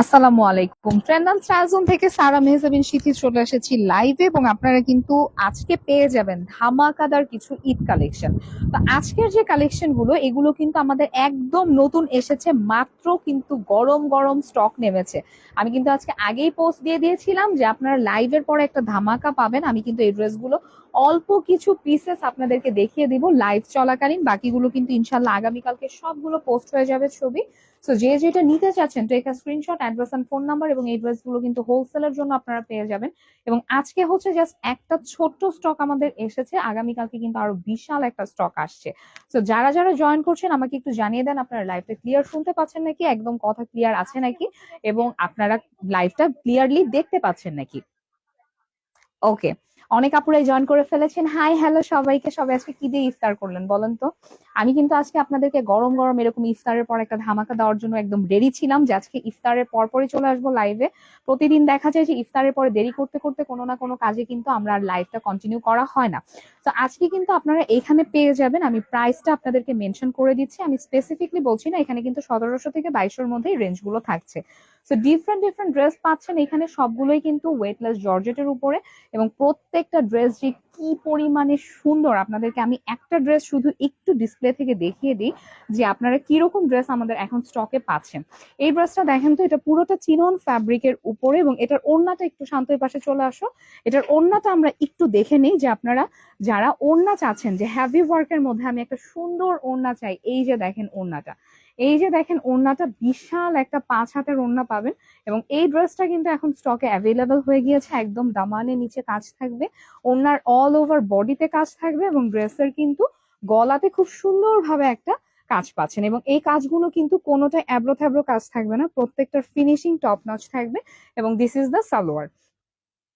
আসসালামু আলাইকুম। থেকে শীতি চলে এসেছি লাইভে এবং আপনারা কিন্তু আজকে পেয়ে যাবেন কিছু কালেকশন তো আজকের যে এগুলো কিন্তু আমাদের একদম নতুন এসেছে, মাত্র কিন্তু গরম গরম স্টক নেমেছে। আমি কিন্তু আজকে আগেই পোস্ট দিয়ে দিয়েছিলাম যে আপনারা লাইভের পরে একটা ধামাকা পাবেন। আমি কিন্তু এই ড্রেসগুলো অল্প কিছু পিসেস আপনাদেরকে দেখিয়ে দিব লাইভ চলাকালীন। বাকিগুলো কিন্তু ইনশাল্লাহ আগামীকালকে সবগুলো পোস্ট হয়ে যাবে ছবি। সো যে যেটা নিতে চাচ্ছেন take a screenshot address and phone number এবং এই ড্রেসগুলো কিন্তু হোলসেলের জন্য আপনারা পেয়ে যাবেন। এবং আজকে হচ্ছে জাস্ট একটা ছোট্ট স্টক আমাদের এসেছে। আগামীকালকে কিন্তু আরও বিশাল একটা স্টক আসছে। সো যারা যারা জয়েন করছেন, আমাকে একটু জানিয়ে দেন, আপনারা লাইভটা ক্লিয়ার শুনতে পাচ্ছেন নাকি? একদম কথা ক্লিয়ার আছে নাকি? এবং আপনারা লাইভটা ক্লিয়ারলি দেখতে পাচ্ছেন নাকি? ওকে অনেক আপুরাই জয়েন করে ফেলেছেন। হাই হ্যালো সবাইকে। সবাই আজকে কি দিয়ে ইফতার করলেন বলেন তো? আমি কিন্তু আজকে আপনাদেরকে গরম গরম এরকম ইফতারের পর একটা ধামাকা দেওয়ার জন্য একদম রেডি ছিলাম যে আজকে ইফতারের পরপরই চলে আসব লাইভে প্রতিদিন দেখা যায় যে ইফতারের পরে দেরি করতে করতে কোনো না কোনো কাজে কিন্তু আমরা আর লাইভটা কন্টিনিউ করা হয় না। তো আজকে কিন্তু আপনারা এখানে পেয়ে যাবেন। আমি প্রাইসটা আপনাদেরকে মেনশন করে দিচ্ছি। আমি স্পেসিফিকলি বলছি না, এখানে কিন্তু সতেরোশো থেকে বাইশের মধ্যে রেঞ্জগুলো থাকছে। সো ডিফারেন্ট ডিফারেন্ট ড্রেস পাচ্ছেন। এখানে সবগুলোই কিন্তু ওয়েটলেস জর্জেটের উপরে এবং প্রত্যেকটা ড্রেস যে কি পরিমাণে সুন্দর আপনাদেরকে আমি একটা ড্রেস শুধু একটু ডিসপ্লে থেকে দেখিয়ে দিই যে আপনারা কীরকম ড্রেস আমাদের এখন স্টকে পাচ্ছেন। এই ড্রেসটা দেখেন তো, এটা পুরোটা চিনন ফ্যাব্রিকের উপরে এবং এটার ওড়নাটা একটু শান্তর পাশে চলে আসো। এটার ওড়নাটা আমরা একটু দেখে নিই যে আপনারা যারা ওড়না চাচ্ছেন, যে হ্যাভি ওয়ার্কের মধ্যে আমি একটা সুন্দর ওড়না চাই, এই যে দেখেন ওড়নাটা। এই যে দেখেন ওড়নাটা বিশাল একটা পাঁচ হাতের ওড়না পাবেন এবং এই ড্রেসটা কিন্তু এখন স্টকে অ্যাভেলেবেল হয়ে গিয়েছে, একদম দামানে নিচে কাজ থাকবে। ওড়নার অল ওভার বডিতে কাজ থাকবে এবং ড্রেসের কিন্তু গলাতে খুব সুন্দরভাবে একটা কাজ পাচ্ছেন এবং এই কাজগুলো কিন্তু কোনোটাই অ্যাব্রো থ্যাব্রো কাজ থাকবে না, প্রত্যেকটার ফিনিশিং টপ নচ থাকবে এবং দিস ইজ দ্য সালোয়ার।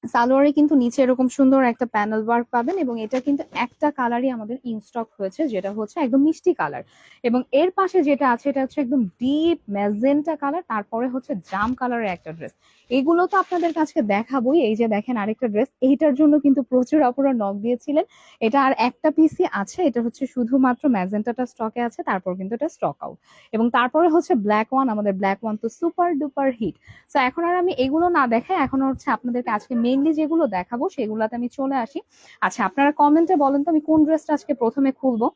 সালোয়ারে কিন্তু নিচে এরকম সুন্দর একটা প্যানেল ওয়ার্ক পাবেন এবং এটা কিন্তু একটা কালারই আমাদের ইনস্টক হয়েছে, যেটা হচ্ছে একদম মিষ্টি কালার। এবং এর পাশে যেটা আছে, এটা হচ্ছে একদম ডিপ ম্যাজেন্টা কালার তারপরে হচ্ছে জাম কালারের একটা ড্রেস এগুলো তো আপনাদের কাছে দেখাবোই, এই যে দেখেন আরেকটা ড্রেস এইটার জন্য কিন্তু প্রচুর অপরা নক দিয়েছিলেন। এটা আর একটা পিসি আছে, এটা হচ্ছে শুধুমাত্র ম্যাজেন্টাটা স্টকে আছে, তারপর কিন্তু এটা স্টক আউট এবং তারপরে হচ্ছে ব্ল্যাক ওয়ান আমাদের ব্ল্যাক ওয়ান তো সুপার ডুপার হিট সো এখন আর আমি এগুলো না দেখাই, এখন হচ্ছে আপনাদেরকে আজকে মেইনলি যেগুলো দেখাবো, সেগুলোতে আমি চলে আসি। আচ্ছা আপনারা কমেন্টে বলেন তো আমি কোন ড্রেসটা আজকে প্রথমে খুলবো।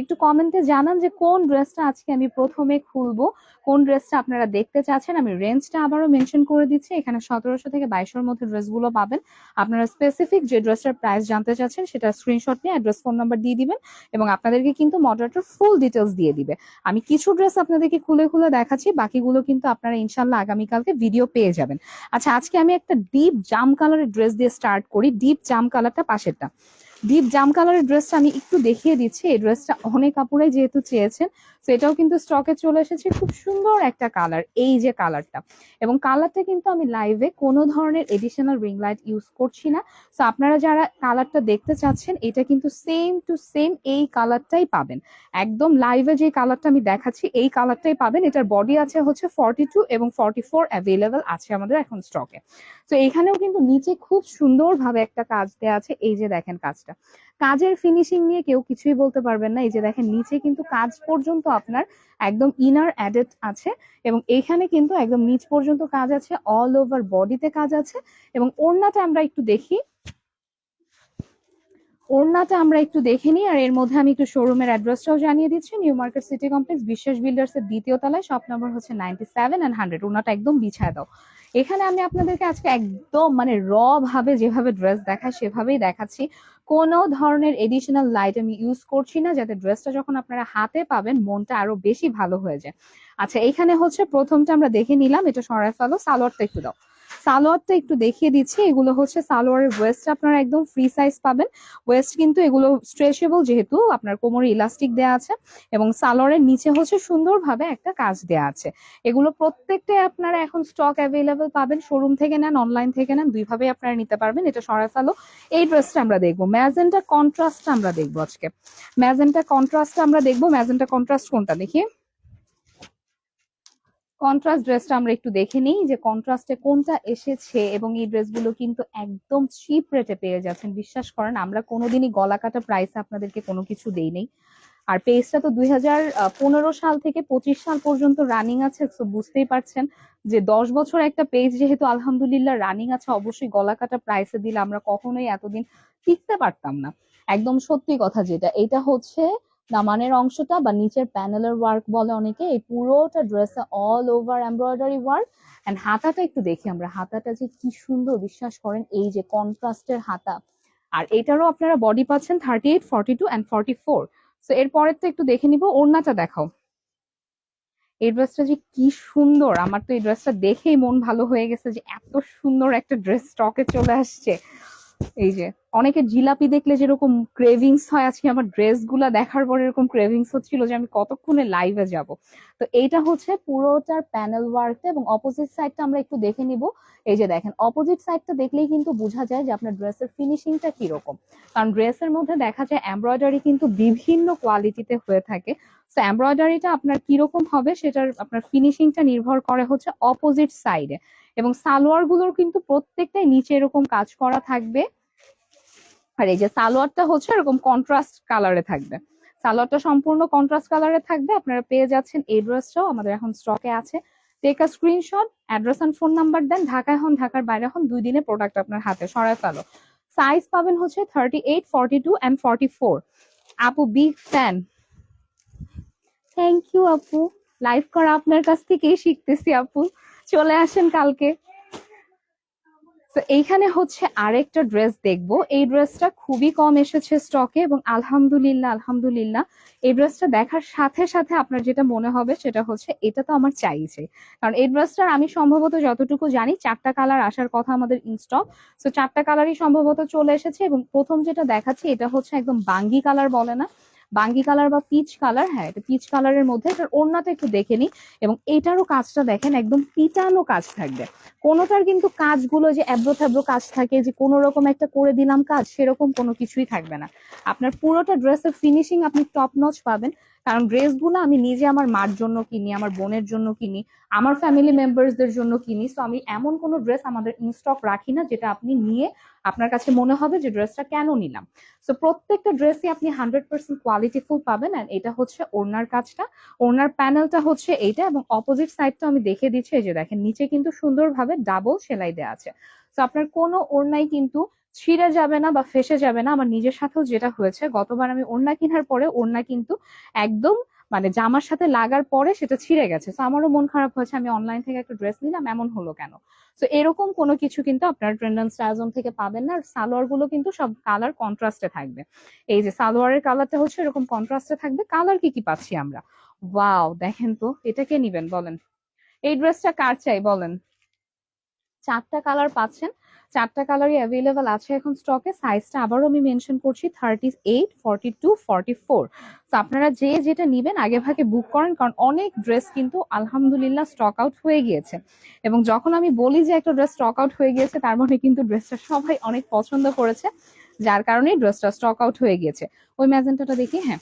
একটু কমেন্টে জানান যে কোন ড্রেসটা আজকে আমি প্রথমে খুলবো। কোন ড্রেসটা আপনারা দেখতে চাচ্ছেন? আমি রেঞ্জটা আবারও মেনশন করে দিচ্ছি। এখানে সতেরোশো থেকে বাইশোর মধ্যে ড্রেসগুলো পাবেন। আপনারা স্পেসিফিক যে ড্রেসটার প্রাইস জানতে চাচ্ছেন, সেটা স্ক্রিনশট নিয়ে অ্যাড্রেস ফোন নাম্বার দিয়ে দিবেন এবং আপনাদেরকে কিন্তু মডারেটর ফুল ডিটেলস দিয়ে দিবে। আমি কিছু ড্রেস আপনাদেরকে খুলে খুলে দেখাচ্ছি, বাকিগুলো কিন্তু আপনারা ইনশাল্লাহ আগামীকালকে ভিডিও পেয়ে যাবেন। আচ্ছা আজকে আমি একটা ডিপ জাম কালারের ড্রেস দিয়ে স্টার্ট করি। ডিপ জাম কালারটা পাশেরটা। ডিপ জাম কালারের ড্রেসটা আমি একটু দেখিয়ে দিচ্ছি। এই ড্রেসটা অনেক কাপড়ে যেহেতু চেয়েছেন। তো এটাও কিন্তু স্টকে চলে এসেছে। খুব সুন্দর একটা কালার এই যে কালারটা এবং কালারটা কিন্তু আমি লাইভে কোনো ধরনের এডিশনাল রিং লাইট ইউজ করছি না। তো আপনারা যারা কালারটা দেখতে চাচ্ছেন, এটা কিন্তু সেম টু সেম এই কালারটাই পাবেন। একদম লাইভে যে কালারটা আমি দেখাচ্ছি, এই কালারটাই পাবেন। এটার বডি আছে হচ্ছে ফর্টি টু এবং ফর্টি ফোর অ্যাভেলেবেল আছে আমাদের এখন স্টকে তো এখানেও কিন্তু নিচে খুব সুন্দরভাবে একটা কাজ দেওয়া আছে। এই যে দেখেন কাজটা। কাজের ফিনিশিং নিয়ে কেউ কিছুই বলতে পারবেন না। এই যে দেখেন, নিচে কিন্তু কাজ পর্যন্ত আপনার একদম ইনার অ্যাডেড আছে এবং এইখানে কিন্তু একদম নিচ পর্যন্ত কাজ আছে অল ওভার বডিতে কাজ আছে এবং ওড়নাটা আমরা একটু দেখি। ওড়নাটা আমরা একটু দেখে নিই, আর এর মধ্যে আমি একটু শোরুমের অ্যাড্রেসটাও জানিয়ে দিচ্ছি। New Market City Complex Biswas builders এর দ্বিতীয় তলায় শপ নাম্বার হচ্ছে নাইনটি সেভেন অ্যান্ড হান্ড্রেড ওড়নাটা একদম বিছায় দাও। এখানে আমি আপনাদেরকে আজকে একদম মানে র ভাবে যেভাবে ড্রেস দেখায়, সেভাবেই দেখাচ্ছি। কোনো ধরনের এডিশনাল লাইট আমি ইউজ করছি না, যাতে ড্রেসটা যখন আপনারা হাতে পাবেন, মনটা আরও বেশি ভালো হয়ে যায়। আচ্ছা এখানে হচ্ছে প্রথমটা আমরা দেখে নিলাম, এটা সরাই ফেলো সালোয়ারটা একটু দাও। সালোয়ারটা একটু দেখিয়ে দিচ্ছি। এগুলো হচ্ছে সালোয়ারের ওয়েস্ট আপনারা একদম ফ্রি সাইজ পাবেন। ওয়েস্ট কিন্তু এগুলো স্ট্রেচেবল যেহেতু, আপনার কোমরে ইলাস্টিক দেওয়া আছে এবং সালোয়ারের নিচে হচ্ছে সুন্দরভাবে একটা কাজ দেওয়া আছে। এগুলো প্রত্যেকটাই আপনারা এখন স্টক অ্যাভেলেবেল পাবেন। শোরুম থেকে নেন অনলাইন থেকে নেন, দুইভাবে আপনারা নিতে পারবেন। এটা সরাই ফেলো। এই ড্রেসটা আমরা দেখব। ম্যাজেন্টা কন্ট্রাস্টটা আমরা দেখব আজকে। ম্যাজেন্টা কন্ট্রাস্টটা আমরা দেখব। ম্যাজেন্টা কন্ট্রাস্ট কোনটা? দেখি। কন্ট্রাস্ট ড্রেসটা আমরা একটু দেখে নিই যে কন্ট্রাস্টে কোনটা এসেছে এবং এই ড্রেসগুলো কিন্তু একদম চিপ রেটে পেয়ে যাচ্ছেন। বিশ্বাস করেন, আমরা কোনোদিনই গলা কাটা প্রাইসে আপনাদেরকে কোনো কিছু দেই নেই। আর পেজটা তো দুই হাজার পনেরো সাল থেকে পঁচিশ সাল পর্যন্ত রানিং আছে তো বুঝতেই পারছেন যে দশ বছর একটা পেজ যেহেতু আলহামদুলিল্লাহ রানিং আছে, অবশ্যই গলা কাটা প্রাইসে দিলে আমরা কখনোই এতদিন টিকতে পারতাম না। একদম সত্যি কথা যেটা, এটা হচ্ছে দামানের অংশটা বা নিচের প্যানেলের ওয়ার্ক বলে অনেকে, এই পুরোটা ড্রেসে all over embroidery work and হাতাটা একটু দেখি আমরা, হাতাটা যে কি সুন্দর বিশ্বাস করেন, এই যে কন্ট্রাস্টের হাতা। আর এটারও আপনারা বডি পাচ্ছেন thirty eight forty two and forty four so এরপরের তো একটু দেখে নিব, ওড়নাটা দেখাও। এই ড্রেসটা যে কি সুন্দর, আমার তো এই ড্রেসটা দেখেই মন ভালো হয়ে গেছে যে এত সুন্দর একটা ড্রেস স্টকে চলে আসছে। এই যে, অনেকে জিলাপি দেখলে যেরকম ক্রেভিংস হয়, আজকে আমার ড্রেসগুলা দেখার পর এরকম ক্রেভিংস হচ্ছিল যে আমি কতক্ষণে লাইভে যাব। তো এইটা হচ্ছে পুরোটার প্যানেল ওয়ার্কটা এবং অপোজিট সাইডটা আমরা একটু দেখে নিব। এই যে দেখেন অপোজিট সাইডটা দেখলেই কিন্তু বোঝা যায় যে আপনার ড্রেসের ফিনিশিংটা কীরকম। কারণ ড্রেসের মধ্যে দেখা যায় এমব্রয়ডারি কিন্তু বিভিন্ন কোয়ালিটিতে হয়ে থাকে। তো এমব্রয়ডারিটা আপনার কীরকম হবে সেটার আপনার ফিনিশিংটা নির্ভর করে হচ্ছে অপোজিট সাইডে এবং সালোয়ারগুলোর কিন্তু প্রত্যেকটাই নিচে এরকম কাজ করা থাকবে। আর এই যে সালোয়ারটা হচ্ছে এরকম কন্ট্রাস্ট কালারে থাকবে। সালোয়ারটা সম্পূর্ণ কন্ট্রাস্ট কালারে থাকবে। আপনারা পেয়ে যাচ্ছেন এই ড্রেসটাও আমাদের এখন স্টকে আছে। Take a screenshot address and phone number দেন। ঢাকায় হন, ঢাকার বাইরে হন, দুই দিনে প্রোডাক্ট আপনার হাতে সরায় ফেলো। সাইজ পাবেন হচ্ছে thirty eight forty two and forty four আপু বিগ ফ্যান থ্যাংক ইউ আপু। লাইভ করা আপনার কাছ থেকেই শিখতেছি, আপু। চলে আসেন কালকে। তো এইখানে হচ্ছে আরেকটা ড্রেস দেখব। এই ড্রেসটা খুবই কম এসেছে স্টকে এবং আলহামদুলিল্লাহ আলহামদুলিল্লাহ। এই ড্রেসটা দেখার সাথে সাথে আপনার যেটা মনে হবে সেটা হচ্ছে এটা তো আমার চাইছে। কারণ এই ড্রেসটার আমি সম্ভবত যতটুকু জানি চারটা কালার আসার কথা আমাদের ইনস্টক তো চারটা কালারই সম্ভবত চলে এসেছে এবং প্রথম যেটা দেখাচ্ছি এটা হচ্ছে একদম বাঙ্গি কালার বলে না। বাঙ্গি কালার বা পিচ কালার হ্যাঁ এটা পিচ কালারের মধ্যে, এটার ওড়নাটা একটু দেখে নিই এবং এটারও কাজটা দেখেন, একদম পিটানো কাজ থাকবে। কোনোটার কিন্তু কাজগুলো যে এব্রো থ্যাব্রো কাজ থাকে, যে কোনো রকম একটা করে দিলাম কাজ, সেরকম কোনো কিছুই থাকবে না। আপনার পুরোটা ড্রেসের ফিনিশিং আপনি টপ নচ পাবেন। কারণ ড্রেসগুলো আমি নিজে আমার মার জন্য কিনি, আমার বোনের জন্য কিনি, আমার ফ্যামিলি মেম্বার্সদের জন্য কিনি। সো আমি এমন কোনো ড্রেস আমাদের ইনস্টক রাখি না যেটা আপনি নিয়ে আপনার কাছে মনে হবে যে ড্রেসটা কেন নিলাম। সো প্রত্যেকটা ড্রেসই আপনি হান্ড্রেড পার্সেন্ট কোয়ালিটিফুল পাবেন অ্যান্ড এটা হচ্ছে ওড়নার কাজটা। ওড়নার প্যানেলটা হচ্ছে এইটা এবং অপোজিট সাইডটা আমি দেখে দিচ্ছি, এই যে দেখেন, নিচে কিন্তু সুন্দরভাবে ডাবল সেলাই দেওয়া আছে। তো আপনার কোনো ওড়নাই কিন্তু ছিঁড়ে যাবে না বা ফেসে যাবে না। আমার নিজের সাথেও যেটা হয়েছে, গতবার আমি ওড়না কেনার পরে ওড়না কিন্তু একদম মানে জামার সাথে লাগার পরে সেটা ছিঁড়ে গেছে। তো আমারও মন খারাপ হয়েছে, আমি অনলাইন থেকে একটা ড্রেস নিলাম, এমন হলো কেন? তো এরকম কোনো কিছু কিন্তু আপনার ট্রেন্ডন স্টাইলজন থেকে পাবেন না। আর সালোয়ারগুলো কিন্তু সব কালার কন্ট্রাস্টে থাকবে। এই যে সালোয়ারের কালারটা হচ্ছে এরকম কন্ট্রাস্টে থাকবে। কালার কি কি পাচ্ছি আমরা? ওয়াও দেখেন তো, এটা কে নিবেন বলেন? এই ড্রেসটা কার চাই বলেন? চারটা কালার পাচ্ছেন। চারটা কালারই অ্যাভেলেবেল আছে এখন স্টকে সাইজটা আবারও আমি মেনশন করছি thirty eight forty two forty four তো আপনারা যে যেটা নিবেন, আগে ভাগে বুক করেন, কারণ অনেক ড্রেস কিন্তু আলহামদুলিল্লাহ স্টক আউট হয়ে গিয়েছে। এবং যখন আমি বলি যে একটা ড্রেস স্টক আউট হয়ে গিয়েছে, তার মানে কিন্তু ড্রেসটা সবাই অনেক পছন্দ করেছে, যার কারণেই ড্রেসটা স্টক আউট হয়ে গিয়েছে। ওই ম্যাজেন্টাটা দেখি হ্যাঁ।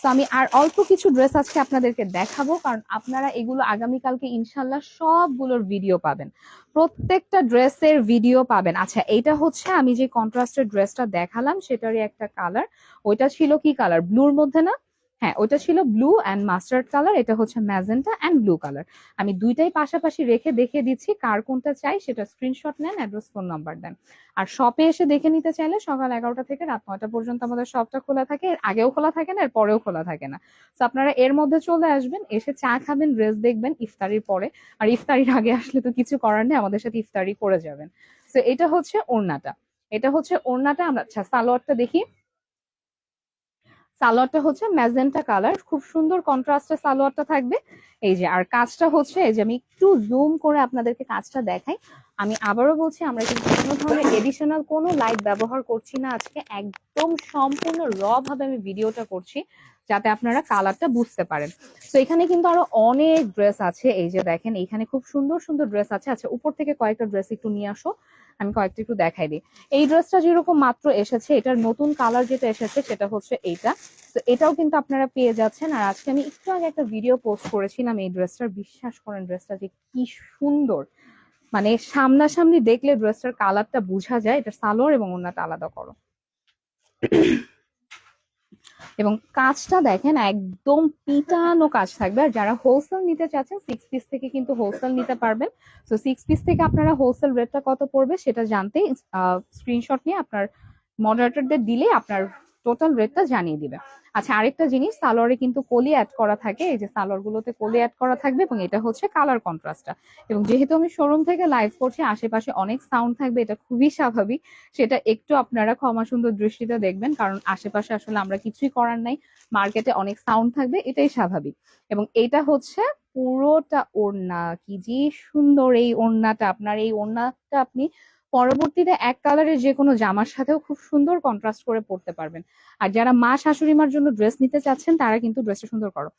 তো আমি আর অল্প কিছু ড্রেস আজকে আপনাদেরকে দেখাবো, কারণ আপনারা এগুলো আগামীকালকে ইনশাল্লাহ সবগুলোর ভিডিও পাবেন। প্রত্যেকটা ড্রেসের ভিডিও পাবেন। আচ্ছা এটা হচ্ছে আমি যে কন্ট্রাস্টের ড্রেসটা দেখালাম, সেটারই একটা কালার ওইটা ছিল কি কালার ব্লুর মধ্যে না? হ্যাঁ ওটা ছিল ব্লু অ্যান্ড মাস্টার্ড কালার এটা হচ্ছে ম্যাজেন্টা অ্যান্ড ব্লু কালার আমি দুইটাই পাশাপাশি রেখে দেখে দিচ্ছি কার কোনটা চাই, সেটা স্ক্রিনশট নেন অ্যাড্রেস ফোন নাম্বার দেন। আর শপে এসে দেখে নিতে চাইলে সকাল এগারোটা থেকে রাত নয়টা পর্যন্ত আমাদের শপটা খোলা থাকে, এর আগেও খোলা থাকে না এর পরেও খোলা থাকে না। তো আপনারা এর মধ্যে চলে আসবেন, এসে চা খাবেন ড্রেস দেখবেন ইফতারির পরে। আর ইফতারির আগে আসলে তো কিছু করার নেই, আমাদের সাথে ইফতারি করে যাবেন। তো এটা হচ্ছে ওড়নাটা। এটা হচ্ছে ওড়নাটা, আমরা আচ্ছা সালোয়ারটা দেখি। সালোয়ারটা হচ্ছে ম্যাজেন্টা কালার। খুব সুন্দর কন্ট্রাস্টে সালোয়ারটা থাকবে। এই যে, আর কাজটা হচ্ছে, এই যে আমি একটু জুম করে আপনাদেরকে কাজটা দেখাই। আমি আবারও বলছি, আমরা কিন্তু কোনো ধরনের এডিশনাল কোনো লাইট ব্যবহার করছি না। আজকে একদম সম্পূর্ণ র ভাবে আমি ভিডিওটা করছি, যাতে আপনারা কালারটা বুঝতে পারেন। তো এখানে কিন্তু আরও অনেক ড্রেস আছে। এই যে দেখেন, এখানে খুব সুন্দর সুন্দর ড্রেস আছে। আচ্ছা উপর থেকে কয়েকটা ড্রেস একটু নিয়ে আসো। আমি কয়েকটা একটু দেখাই দিই। এই ড্রেসটা যেরকম মাত্র এসেছে, এটার নতুন কালার যেটা এসেছে সেটা হচ্ছে এইটা। তো এটাও কিন্তু আপনারা পেয়ে যাচ্ছেন। আর আজকে আমি একটু আগে একটা ভিডিও পোস্ট করেছিলাম এই ড্রেসটার বিশ্বাস করেন ড্রেসটা যে কি সুন্দর। মানে সামনাসামনি দেখলে ড্রেসটার কালারটা বোঝা যায়। এটা সালোয়ার এবং অন্যটা আলাদা করো। এবং কাজটা দেখেন, একদম পিটানো কাজ থাকবে। আর যারা হোলসেল নিতে চাচ্ছেন সিক্স পিস থেকে কিন্তু হোলসেল নিতে পারবেন। তো সিক্স পিস থেকে আপনারা হোলসেল রেটটা কত পড়বে সেটা জানতে স্ক্রিনশট নিয়ে আপনার মডারেটরদের দিলে আপনার টোটাল রেটটা জানিয়ে দিবে। আচ্ছা আরেকটা জিনিস, সালোয়ারে কিন্তু কলি অ্যাড করা থাকে, এই যে সালোয়ার গুলোতে কলি অ্যাড করা থাকবে এবং এটা হচ্ছে কালার কন্ট্রাস্টটা এবং যেহেতু আমি শোরুম থেকে লাইভ করছি, আশেপাশে অনেক সাউন্ড থাকবে, এটা খুবই স্বাভাবিক। সেটা একটু আপনারা ক্ষমা সুন্দর দৃষ্টিতে দেখবেন, কারণ আশেপাশে আসলে আমরা কিছুই করার নাই মার্কেটে অনেক সাউন্ড থাকবে, এটাই স্বাভাবিক। এবং এটা হচ্ছে পুরোটা ওড়না, কি যে সুন্দর এই ওড়নাটা, আপনার এই ওড়নাটা আপনি পরবর্তীতে এক কালারের যে কোনো জামার সাথেও খুব সুন্দর কন্ট্রাস্ট করে পরতে পারবেন। আর যারা মা শাশুড়ি মার জন্য ড্রেস নিতে চাচ্ছেন, তারা কিন্তু ড্রেসটা সুন্দর করো।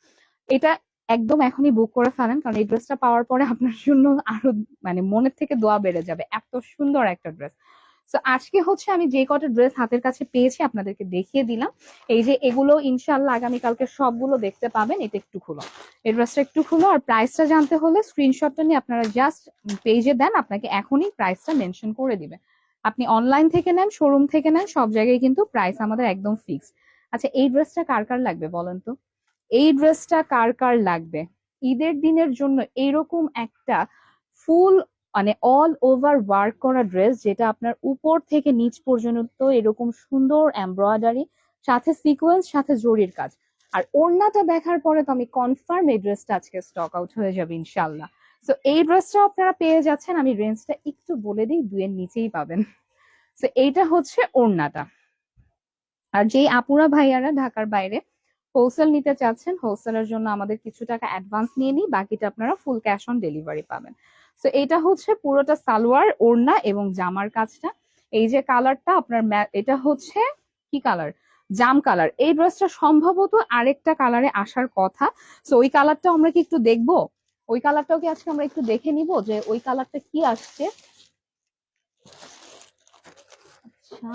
এটা একদম এখনই বুক করে ফেলেন, কারণ এই ড্রেসটা পাওয়ার পরে আপনার জন্য আরও মানে মনের থেকে দোয়া বেড়ে যাবে। এত সুন্দর একটা ড্রেস তো আজকে হচ্ছে আমি যে কটা ড্রেস হাতের কাছে পেয়েছি আপনাদেরকে দেখিয়ে দিলাম। এই যে এগুলো ইনশাল্লাহ আগামীকালকে সবগুলো দেখতে পাবেন, এটা একটু খুলো। এই ড্রেসটা একটু খুলো আর প্রাইসটা জানতে হলে স্ক্রিনশটটা নিয়ে আপনারা জাস্ট পেজে দেন, আপনাকে এখনই প্রাইসটা মেনশন করে দিবে। আপনি অনলাইন থেকে নেন শোরুম থেকে নেন, সব জায়গায় কিন্তু প্রাইস আমাদের একদম ফিক্সড আচ্ছা এই ড্রেসটা কার কার লাগবে বলেন তো? এই ড্রেসটা কার কার লাগবে? ঈদের দিনের জন্য এইরকম একটা ফুল মানে অল ওভার ওয়ার্ক করা ড্রেস যেটা আপনার উপর থেকে নিচ পর্যন্ত এরকম সুন্দর এমব্রয়ডারি সাথে সিকোয়েন্স সাথে জরির কাজ। আর ওড়নাটা দেখার পরে তো আমি কনফার্ম এই ড্রেসটা আজকে স্টক আউট হয়ে যাবে ইনশাল্লাহ সো এই ড্রেসটা আপনারা পেয়ে যাচ্ছেন, আমি রেঞ্জটা একটু বলে দিই দুয়ের নিচেই পাবেন। সো এইটা হচ্ছে ওড়নাটা। আর যেই আপুরা ভাইয়ারা ঢাকার বাইরে হোলসেল নিতে চাচ্ছেন হোলসেলের জন্য আমাদের কিছু টাকা অ্যাডভান্স নিয়ে নিই, বাকিটা আপনারা ফুল ক্যাশ অন ডেলিভারি পাবেন। সো এটা হচ্ছে পুরোটা সালোয়ার, ওড়না এবং জামার কাজটা। এই যে কালারটা আপনার এটা হচ্ছে কি কালার? জাম কালার। এই ড্রেসটা সম্ভবত আরেকটা কালারে আসার কথা। সো ওই কালারটা আমরা কি একটু দেখব? ওই কালারটাও কি আজকে আমরা একটু দেখে নিব যে ওই কালারটা কি আসছে? আচ্ছা।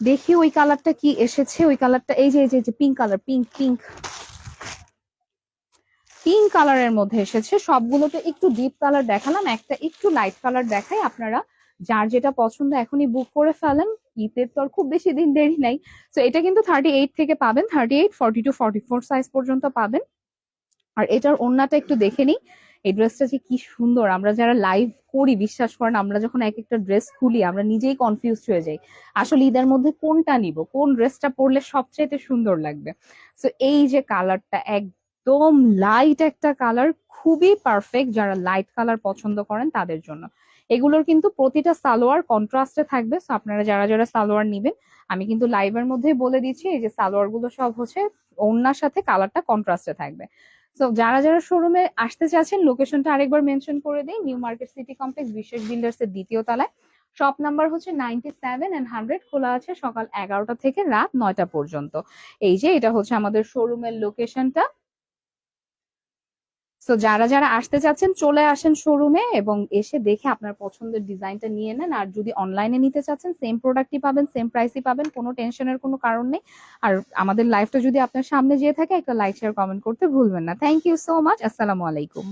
দেখি ওই কালারটা কি এসেছে। ওই কালারটা এই যে এই যে pink colour pink pink pink কালারের মধ্যে এসেছে। সবগুলোতে একটু ডিপ কালার দেখালাম, একটা একটু লাইট কালার দেখাই। আপনারা যার যেটা পছন্দ এখনই বুক করে ফেলেন। ঈদের তো আর খুব বেশি দিন দেরি নাই। তো এটা কিন্তু থার্টি এইট থেকে পাবেন। Thirty eight forty two forty four size পর্যন্ত পাবেন। আর এটার ওড়নাটা একটু দেখে নিই। এই ড্রেসটা যে কি সুন্দর। আমরা যারা লাইভ করি, বিশ্বাস করেন, আমরা যখন এক একটা ড্রেস খুলি, আমরা নিজেই কনফিউজ হয়ে যাই। আসলে ঈদের মধ্যে কোনটা নিব? কোন ড্রেসটা পরলে সবচেয়ে সুন্দর লাগবে? সো এই যে কালারটা একদম লাইট একটা কালার খুবই পারফেক্ট যারা লাইট কালার পছন্দ করেন তাদের জন্য। এগুলোর কিন্তু প্রতিটা সালোয়ার কন্ট্রাস্টে থাকবে। সো আপনারা যারা যারা সালোয়ার নিবেন, আমি কিন্তু লাইভের মধ্যেই বলে দিচ্ছি, এই যে সালোয়ারগুলো সব হচ্ছে ওড়নার সাথে কালারটা কন্ট্রাস্টে থাকবে। তো যারা যারা শোরুমে আসতে চাচ্ছেন লোকেশনটা আরেকবার মেনশন করে দিই। New Market City Complex Biswas builders এর দ্বিতীয় তলায়। শপ নাম্বার হচ্ছে নাইনটি সেভেন অ্যান্ড হান্ড্রেড খোলা আছে সকাল এগারোটা থেকে রাত নয়টা পর্যন্ত। এই যে, এটা হচ্ছে আমাদের শোরুমের লোকেশনটা তো যারা যারা আসতে চাচ্ছেন, চলে আসেন শোরুমে এবং এসে দেখে আপনার পছন্দের ডিজাইনটা নিয়ে নেন। আর যদি অনলাইনে নিতে চাচ্ছেন সেম প্রোডাক্টই পাবেন সেম প্রাইসই পাবেন, কোনো টেনশনের কোনো কারণ নেই। আর আমাদের লাইফটা যদি আপনার সামনে যেয়ে থাকে, একটা লাইক শেয়ার কমেন্ট করতে ভুলবেন না। থ্যাংক ইউ সো মাচ আসসালামু আলাইকুম